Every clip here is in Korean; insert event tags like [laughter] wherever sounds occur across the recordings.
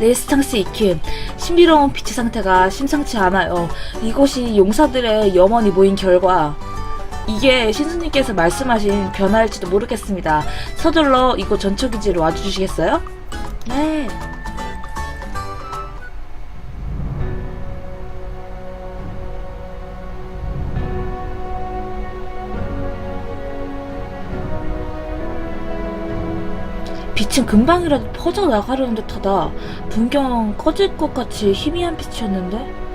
레스탕스 이킨 신비로운 빛의 상태가 심상치 않아요. 이곳이 용사들의 염원이 모인 결과 이게 신수님께서 말씀하신 변화일지도 모르겠습니다. 서둘러 이곳 전초기지로 와주시겠어요? 네. 빛은 금방이라도 퍼져나가려는 듯하다. 분경 꺼질 것 같이 희미한 빛이었는데?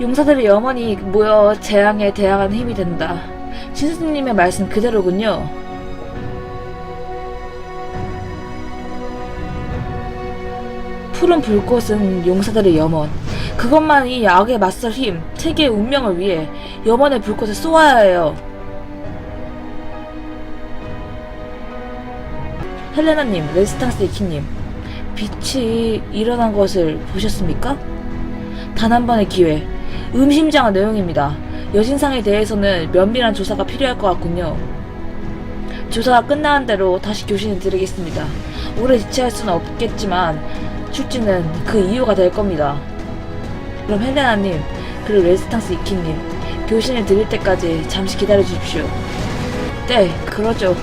용사들의 염원이 모여 재앙에 대항하는 힘이 된다. 신수님의 말씀 그대로군요. 푸른 불꽃은 용사들의 염원. 그것만이 악에 맞설 힘, 세계의 운명을 위해 염원의 불꽃을 쏘아야 해요. 헬레나님, 레스탕스 이키님, 빛이 일어난 것을 보셨습니까? 단 한 번의 기회, 의심장한 내용입니다. 여신상에 대해서는 면밀한 조사가 필요할 것 같군요. 조사가 끝나는 대로 다시 교신을 드리겠습니다. 오래 지체할 수는 없겠지만 출지는 그 이유가 될 겁니다. 그럼 헬레나님, 그리고 레스탕스 이키님, 교신을 드릴 때까지 잠시 기다려 주십시오. 네, 그러죠.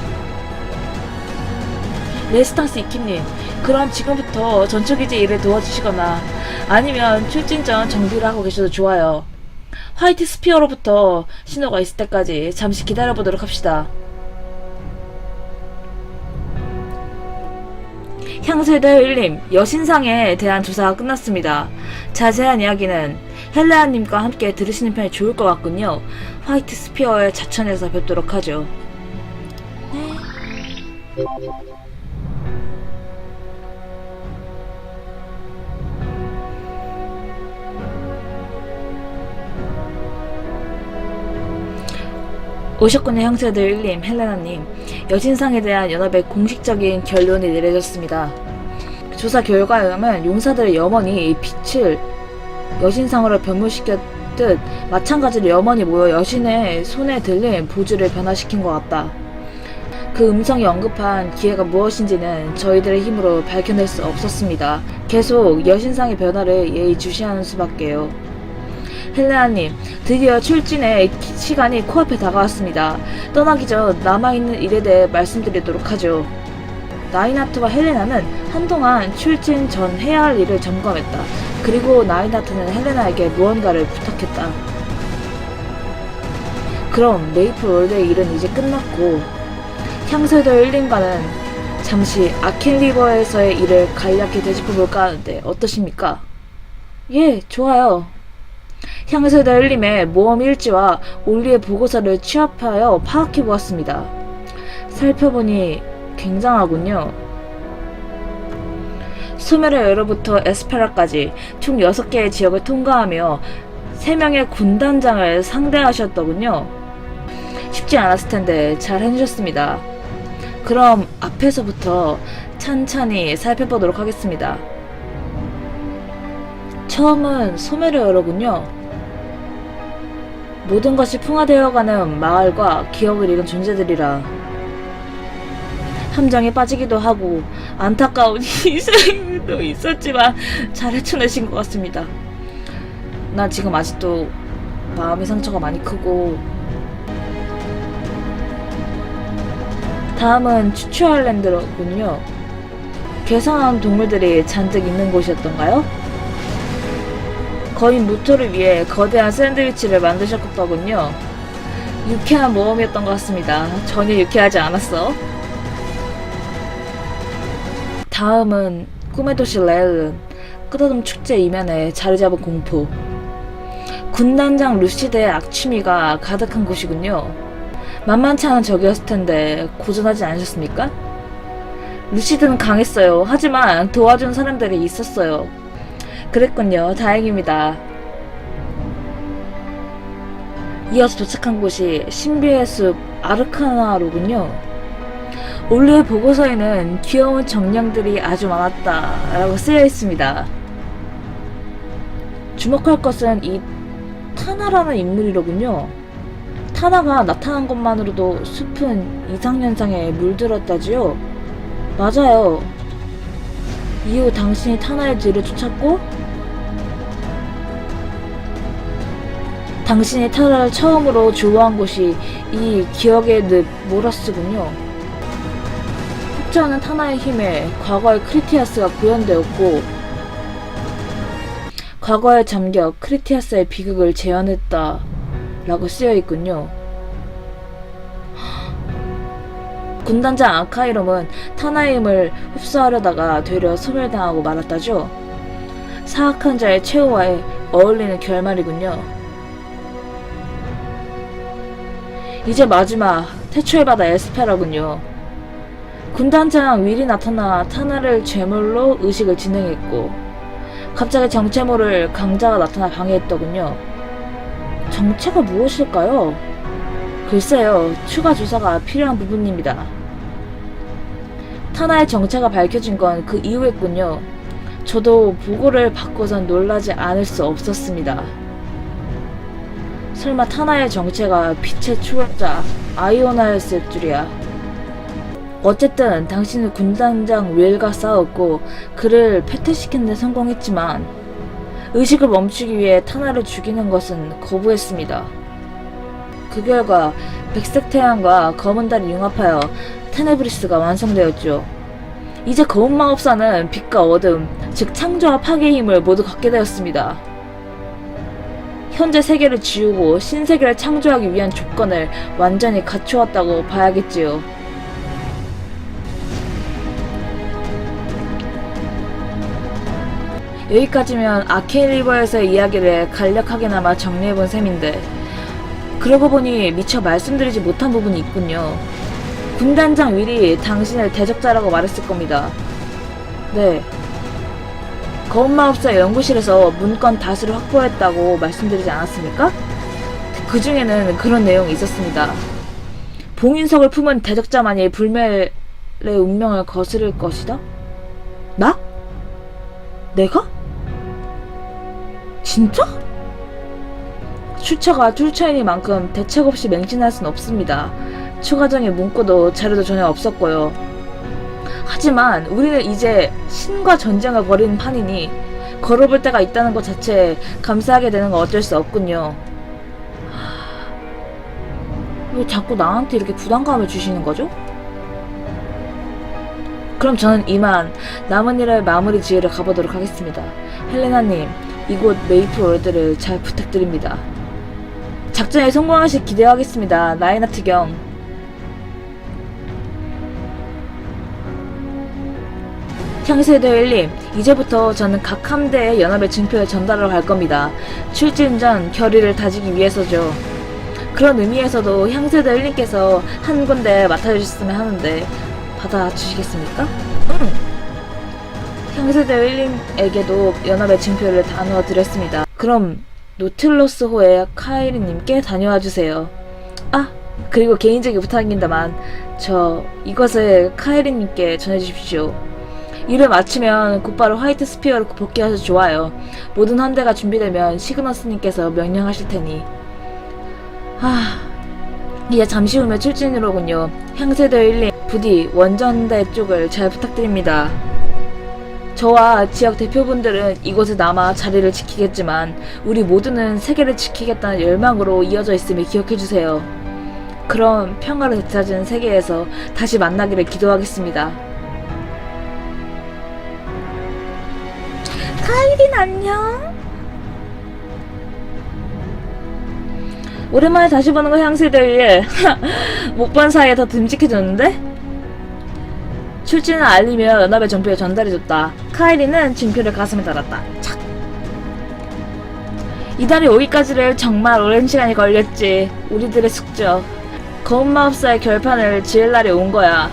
레스탕스 이키님, 그럼 지금부터 전초기지 일을 도와주시거나 아니면 출진 전 정비를 하고 계셔도 좋아요. 화이트 스피어로부터 신호가 있을 때까지 잠시 기다려보도록 합시다. 향세대 일님, 여신상에 대한 조사가 끝났습니다. 자세한 이야기는 헬레아님과 함께 들으시는 편이 좋을 것 같군요. 화이트 스피어의 자천에서 뵙도록 하죠. 오셨군요 형제들. 1님 헬레나님. 여신상에 대한 연합의 공식적인 결론이 내려졌습니다. 조사 결과에 의하면 용사들의 염원이 빛을 여신상으로 변모시켰듯 마찬가지로 염원이 모여 여신의 손에 들린 보주를 변화시킨 것 같다. 그 음성이 언급한 기회가 무엇인지는 저희들의 힘으로 밝혀낼 수 없었습니다. 계속 여신상의 변화를 예의주시하는 수밖에요 헬레나님, 드디어 출진의 기- 시간이 코앞에 다가왔습니다. 떠나기 전 남아있는 일에 대해 말씀드리도록 하죠. 나이나트와 헬레나는 한동안 출진 전 해야 할 일을 점검했다. 그리고 나이나트는 헬레나에게 무언가를 부탁했다. 그럼 메이플 월드의 일은 이제 끝났고 향세더 1님과는 잠시 아켄리버에서의 일을 간략히 되짚어볼까 하는데 어떠십니까? 예, 좋아요. 향세대 흘림의 모험 일지와 올리의 보고서를 취합하여 파악해 보았습니다. 살펴보니 굉장하군요. 수메르 여로부터 에스페라까지 총 6개의 지역을 통과하며 3명의 군단장을 상대하셨더군요. 쉽지 않았을 텐데 잘 해주셨습니다. 그럼 앞에서부터 찬찬히 살펴보도록 하겠습니다. 처음은 소메르 여로군요. 모든 것이 풍화되어가는 마을과 기억을 잃은 존재들이라 함정에 빠지기도 하고 안타까운 [laughs] 희생도 있었지만 잘 헤쳐내신 것 같습니다. 나 지금 아직도 마음의 상처가 많이 크고 다음은 추추알랜드로군요. 괴상한 동물들이 잔뜩 있는 곳이었던가요? 거인 무토를 위해 거대한 샌드위치를 만드셨더군요. 유쾌한 모험이었던 것 같습니다. 전혀 유쾌하지 않았어. 다음은 꿈의 도시 레일은 끝없는 축제 이면에 자리 잡은 공포. 군단장 루시드의 악취미가 가득한 곳이군요. 만만치 않은 적이었을 텐데 고전하지 않으셨습니까? 루시드는 강했어요. 하지만 도와준 사람들이 있었어요. 그랬군요. 다행입니다. 이어서 도착한 곳이 신비의 숲 아르카나로군요. 올리의 보고서에는 귀여운 정령들이 아주 많았다 라고 쓰여 있습니다. 주목할 것은 이 타나라는 인물이로군요. 타나가 나타난 것만으로도 숲은 이상현상에 물들었다지요. 맞아요. 이후 당신이 타나의 뒤를 쫓았고 당신이 타나를 처음으로 좋아한 곳이 이 기억의 늪 모라스군요. 폭주하는 타나의 힘에 과거의 크리티아스가 구현되었고 과거에 잠겨 크리티아스의 비극을 재현했다 라고 쓰여 있군요. 군단장 아카이롬은 타나의 힘을 흡수하려다가 되려 소멸당하고 말았다죠. 사악한 자의 최후와에 어울리는 결말이군요. 이제 마지막 태초의 바다 에스페라군요. 군단장 윌이 나타나 타나를 죄물로 의식을 진행했고 갑자기 정체 모를 강자가 나타나 방해했더군요. 정체가 무엇일까요? 글쎄요, 추가 조사가 필요한 부분입니다. 타나의 정체가 밝혀진 건 그 이후였군요. 저도 보고를 받고선 놀라지 않을 수 없었습니다. 설마 타나의 정체가 빛의 추월자 아이오나였을 줄이야. 어쨌든 당신은 군단장 웰과 싸웠고 그를 패퇴시키는 데 성공했지만 의식을 멈추기 위해 타나를 죽이는 것은 거부했습니다. 그 결과 백색 태양과 검은 달이 융합하여 테네브리스가 완성되었죠. 이제 검은 마법사는 빛과 어둠, 즉 창조와 파괴의 힘을 모두 갖게 되었습니다. 현재 세계를 지우고 신세계를 창조하기 위한 조건을 완전히 갖추었다고 봐야겠지요. 여기까지면 아케인 리버에서의 이야기를 간략하게나마 정리해본 셈인데 그러고 보니 미처 말씀드리지 못한 부분이 있군요. 군단장 윌이 당신을 대적자라고 말했을 겁니다. 네. 거운마법사 연구실에서 문건 다수를 확보했다고 말씀드리지 않았습니까? 그 중에는 그런 내용이 있었습니다. 봉인석을 품은 대적자만이 불멸의 운명을 거스를 것이다? 나? 내가? 진짜? 출처가 출처이니만큼 대책 없이 맹신할 순 없습니다. 추가적인 문구도 자료도 전혀 없었고요. 하지만 우리는 이제 신과 전쟁을 벌이는 판이니 걸어볼 때가 있다는 것 자체에 감사하게 되는 건 어쩔 수 없군요. 하, 왜 자꾸 나한테 이렇게 부담감을 주시는 거죠? 그럼 저는 이만 남은 일을 마무리 지으러 가보도록 하겠습니다. 헬레나님, 이곳 메이플 월드를 잘 부탁드립니다. 작전에 성공하실 기대하겠습니다. 라이나트 경. 향세대 1님, 이제부터 저는 각 함대의 연합의 증표에 전달하러 갈 겁니다. 출진 전 결의를 다지기 위해서죠. 그런 의미에서도 향세대 1님께서 한 군데 맡아주셨으면 하는데 받아주시겠습니까? 응. 향세대 1님에게도 연합의 증표를 나누어 드렸습니다. 그럼 노틸러스호의 카이리님께 다녀와 주세요. 아, 그리고 개인적인 부탁입니다만 저 이것을 카이리님께 전해주십시오. 일을 마치면 곧바로 화이트 스피어로 복귀하셔서 좋아요. 모든 함대가 준비되면 시그너스님께서 명령하실 테니. 아, 이제 잠시 후면 출진으로군요. 향세대 1님 부디 원전대 쪽을 잘 부탁드립니다. 저와 지역 대표분들은 이곳에 남아 자리를 지키겠지만 우리 모두는 세계를 지키겠다는 열망으로 이어져 있음을 기억해주세요. 그럼 평화를 되찾은 세계에서 다시 만나기를 기도하겠습니다. 카이린 안녕. 오랜만에 다시 보는 거 향수들 일. [laughs] 못본 사이에 더 듬직해졌는데? 출진을 알리며 연합의 정표에 전달해줬다. 카이리는 증표를 가슴에 달았다. 착. 이달이 오기까지를 정말 오랜 시간이 걸렸지. 우리들의 숙적. 거운 마법사의 결판을 지을 날이 온 거야.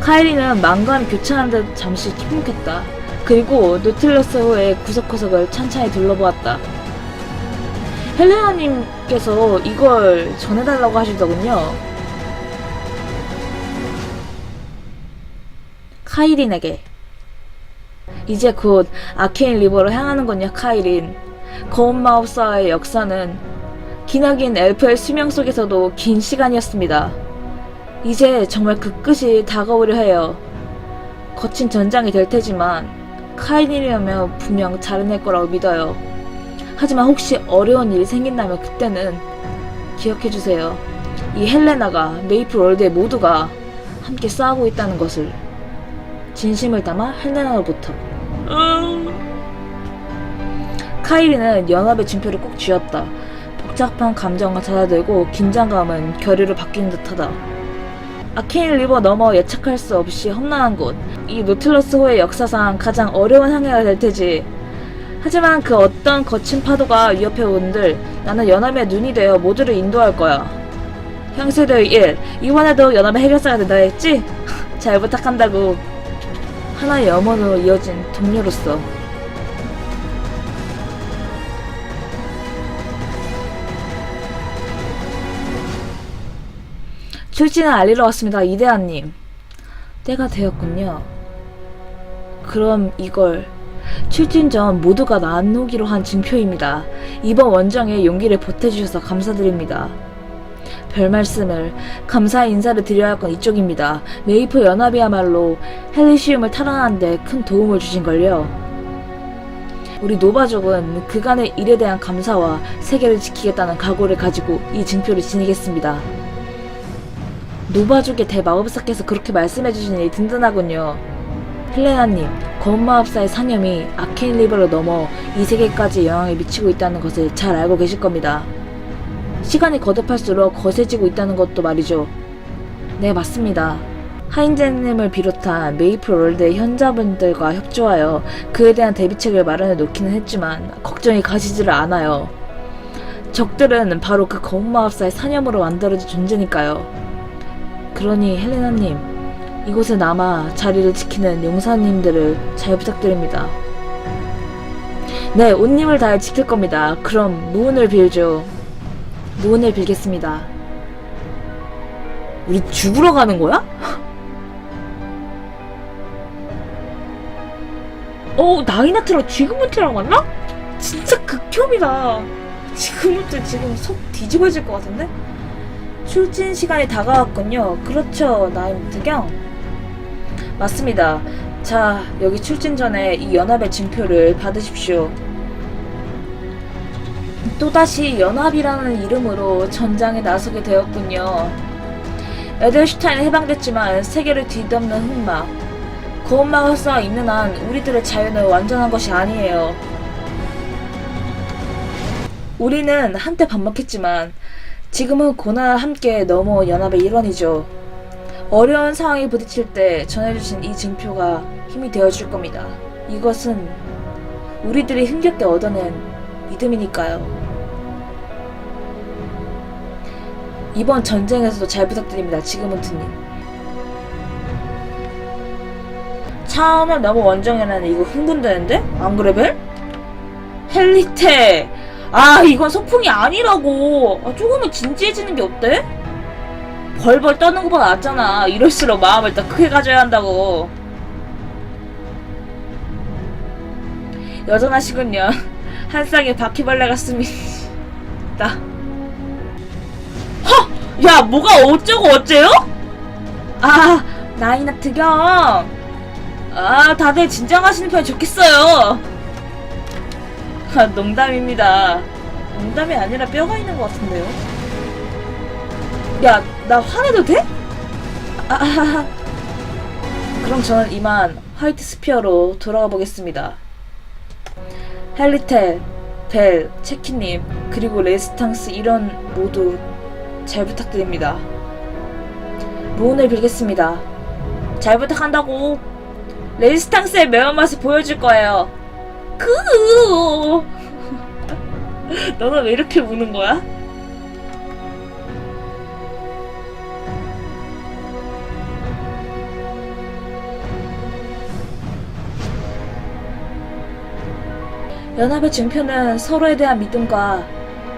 카이리는 망관을 교체하는 듯 잠시 침묵했다. 그리고 노틸러스호의 구석구석을 찬찬히 둘러보았다. 헬레나님께서 이걸 전해달라고 하시더군요. 카이린에게. 이제 곧 아케인 리버로 향하는군요, 카이린. 거운 마법사의 역사는 기나긴 엘프의 수명 속에서도 긴 시간이었습니다. 이제 정말 그 끝이 다가오려 해요. 거친 전장이 될 테지만 카이린이라면 분명 잘해낼 거라고 믿어요. 하지만 혹시 어려운 일이 생긴다면 그때는 기억해주세요. 이 헬레나가 메이플 월드의 모두가 함께 싸우고 있다는 것을 진심을 담아 헬레나로부터 카이리는 연합의 진표를 꼭 쥐었다. 복잡한 감정과 잦아들고 긴장감은 결의로 바뀌는 듯하다. 아케인 리버 넘어 예측할 수 없이 험난한 곳. 이 노틸러스호의 역사상 가장 어려운 항해가 될 테지. 하지만 그 어떤 거친 파도가 위협해 온들 나는 연합의 눈이 되어 모두를 인도할 거야. 형세대 1. 이번에도 연합의 해결사가 된다 했지? [laughs] 잘 부탁한다고. 하나의 염원으로 이어진 동료로서. 출진을 알리러 왔습니다, 이대한님. 때가 되었군요. 그럼 이걸 출진 전 모두가 나누기로 한 증표입니다. 이번 원정에 용기를 보태주셔서 감사드립니다. 별 말씀을 감사의 인사를 드려야 할 건 이쪽입니다. 메이플 연합이야말로 헬리시움을 탈환하는데 큰 도움을 주신걸요. 우리 노바족은 그간의 일에 대한 감사와 세계를 지키겠다는 각오를 가지고 이 증표를 지니겠습니다. 노바족의 대마법사께서 그렇게 말씀해주시니 든든하군요. 헬레나님, 거운마법사의 사념이 아케인 리버를 넘어 이 세계까지 영향을 미치고 있다는 것을 잘 알고 계실 겁니다. 시간이 거듭할수록 거세지고 있다는 것도 말이죠. 네, 맞습니다. 하인제님을 비롯한 메이플 월드의 현자분들과 협조하여 그에 대한 대비책을 마련해 놓기는 했지만 걱정이 가시지를 않아요. 적들은 바로 그 거운마법사의 사념으로 만들어진 존재니까요. 그러니 헬레나님, 이곳에 남아 자리를 지키는 용사님들을 잘 부탁드립니다. 네, 온님을 다해 지킬 겁니다. 그럼 무운을 빌죠. 무운을 빌겠습니다. 우리 죽으러 가는 거야? 어, 나이나트랑 지금부터랑 왔나? 진짜 극혐이다. 지금부터 지금 속 뒤집어질 것 같은데? 출진 시간이 다가왔군요. 그렇죠, 나이트경? 맞습니다. 자, 여기 출진 전에 이 연합의 증표를 받으십시오. 또다시 연합이라는 이름으로 전장에 나서게 되었군요. 에델슈타인은 해방됐지만 세계를 뒤덮는 흑막. 고운마을사가 있는 한 우리들의 자유는 완전한 것이 아니에요. 우리는 한때 반박했지만 지금은 고난을 함께 넘어 연합의 일원이죠. 어려운 상황에 부딪힐 때 전해주신 이 증표가 힘이 되어줄 겁니다. 이것은 우리들이 힘겹게 얻어낸 믿음이니까요. 이번 전쟁에서도 잘 부탁드립니다. 지금은트님. 처음에 너무 원정이라는 이거 흥분되는데? 안 그래 벨? 헬리테 아 이건 소풍이 아니라고 아, 조금은 진지해지는 게 어때? 벌벌 떠는 것보다 낫잖아 이럴수록 마음을 더 크게 가져야 한다고 여전하시군요 [laughs] 한 쌍의 바퀴벌레 같습니다 허! 야 뭐가 어쩌고 어째요? 아 나이나트 경 아, 다들 진정하시는 편이 좋겠어요. 아, 농담입니다. 농담이 아니라 뼈가 있는 것 같은데요? 야, 나 화내도 돼? 아, 아, [laughs] 아. 그럼 저는 이만 화이트 스피어로 돌아가 보겠습니다. 헬리텔, 델, 체키님, 그리고 레스탕스 이런 모두 잘 부탁드립니다. 무운을 빌겠습니다. 잘 부탁한다고. 레지스탕스의 매운맛을 보여줄 거예요. 그. [laughs] 너는 왜 이렇게 우는 거야? 연합의 증표는 서로에 대한 믿음과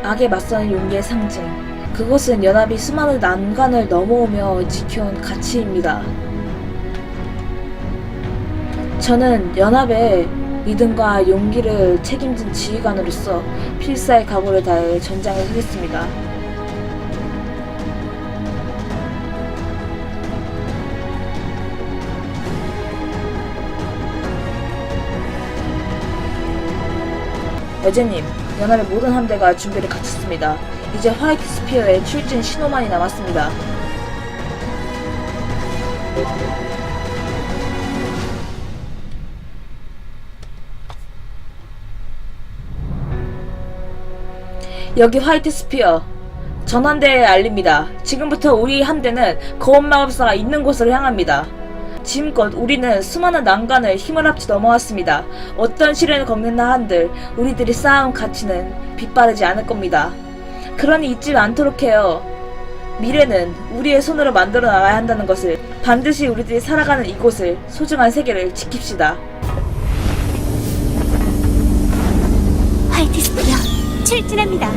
악에 맞서는 용기의 상징. 그것은 연합이 수많은 난관을 넘어오며 지켜온 가치입니다. 저는 연합의 믿음과 용기를 책임진 지휘관으로서 필사의 각오를 다해 전장에 서겠습니다. 여제님, 연합의 모든 함대가 준비를 마쳤습니다. 이제 화이트 스피어의 출진 신호만이 남았습니다. 여기 화이트 스피어. 전환대에 알립니다. 지금부터 우리 함대는 거원 마법사가 있는 곳으로 향합니다. 지금껏 우리는 수많은 난관을 힘을 합쳐 넘어왔습니다. 어떤 시련을 겪는다 한들 우리들이 쌓아온 가치는 빗바르지 않을 겁니다. 그러니 잊지 않도록 해요. 미래는 우리의 손으로 만들어 나가야 한다는 것을 반드시 우리들이 살아가는 이곳을 소중한 세계를 지킵시다. 화이트 스피어 출진합니다.